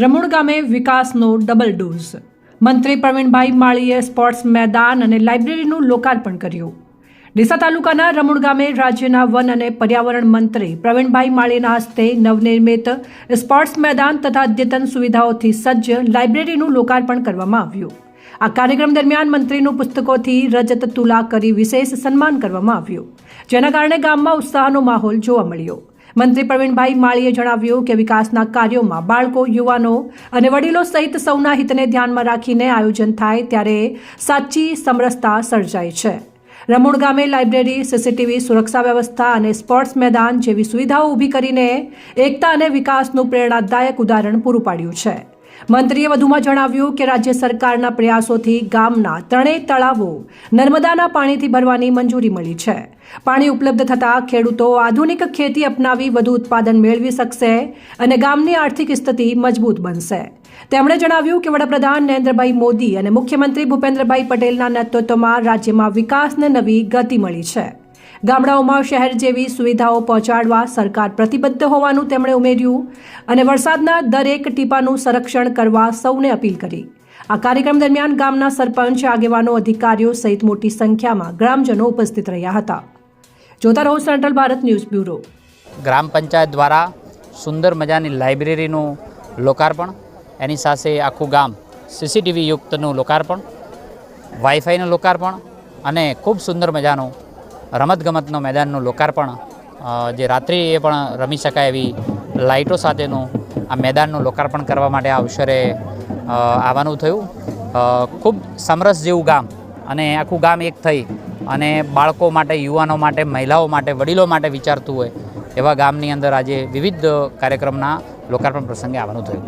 રમુણ ગામે વિકાસનો double dose મંત્રી પ્રવીણભાઈ માળીએ સ્પોર્ટ્સ મેદાન અને લાઇબ્રેરીનું લોકાર્પણ કર્યું. ડીસા તાલુકાના રમુણ ગામે રાજ્યના વન અને પર્યાવરણ મંત્રી પ્રવીણભાઈ માળીના હસ્તે નવનિર્મિત સ્પોર્ટ્સ મેદાન તથા અદ્યતન સુવિધાઓથી સજ્જ લાઇબ્રેરીનું લોકાર્પણ કરવામાં આવ્યું. આ કાર્યક્રમ દરમિયાન મંત્રીનું પુસ્તકોથી રજત તુલા કરી વિશેષ સન્માન કરવામાં આવ્યું. જેના કારણે ગામમાં ઉત્સાહનો માહોલ જોવા મળ્યો. મંત્રી પ્રવીણભાઈ માળીએ જણાવ્યું કે વિકાસના કાર્યોમાં બાળકો, યુવાનો અને વડીલો સહિત સૌના હિતને ધ્યાનમાં રાખીને આયોજન થાય ત્યારે સાચી સમરસતા સર્જાય છે. રમુણ ગામે લાઇબ્રેરી, સીસીટીવી, સુરક્ષા વ્યવસ્થા અને સ્પોર્ટ્સ મેદાન જેવી સુવિધાઓ ઊભી કરીને એકતા અને વિકાસનું પ્રેરણાદાયક ઉદાહરણ પૂરું પાડ્યું છે. મંત્રીએ વધુમાં જણાવ્યું કે રાજ્ય સરકારના પ્રયાસોથી ગામના ત્રણેય તળાવો નર્મદાના પાણીથી ભરવાની મંજૂરી મળી છે. પાણી ઉપલબ્ધ થતાં ખેડૂતો આધુનિક ખેતી અપનાવી વધુ ઉત્પાદન મેળવી શકશે અને ગામની આર્થિક સ્થિતિ મજબૂત બનશે. તેમણે જણાવ્યું કે વડાપ્રધાન નરેન્દ્રભાઈ મોદી અને મુખ્યમંત્રી ભૂપેન્દ્રભાઈ પટેલના નેતૃત્વમાં રાજ્યમાં વિકાસને નવી ગતિ મળી છે. ગામડાઓમાં શહેર જેવી સુવિધાઓ પહોંચાડવા સરકાર પ્રતિબદ્ધ હોવાનું તેમણે ઉમેર્યું અને વરસાદના દરેક ટીપાનું સંરક્ષણ કરવા સૌને અપીલ કરી. આ કાર્યક્રમ દરમિયાન ગામના સરપંચ, આગેવાનો, અધિકારીઓ સહિત મોટી સંખ્યામાં ગ્રામજનો ઉપસ્થિત રહ્યા હતા. જોતા રહો સેન્ટ્રલ ભારત ન્યૂઝ બ્યુરો. ગ્રામ પંચાયત દ્વારા સુંદર મજાની લાઇબ્રેરીનું લોકાર્પણ એની સાથે આખું ગામ સીસીટીવી યુક્તનું લોકાર્પણ, વાઈફાઈનું લોકાર્પણ અને ખૂબ સુંદર મજાનું રમતગમતનો મેદાનનું લોકાર્પણ જે રાત્રિએ પણ રમી શકાય એવી લાઇટો સાથેનું આ મેદાનનું લોકાર્પણ કરવા માટે આ અવસરે આવવાનું થયું. ખૂબ સમરસ જેવું ગામ અને આખું ગામ એક થઈ અને બાળકો માટે, યુવાનો માટે, મહિલાઓ માટે, વડીલો માટે વિચારતું હોય એવા ગામની અંદર આજે વિવિધ કાર્યક્રમના લોકાર્પણ પ્રસંગે આવવાનું થયું.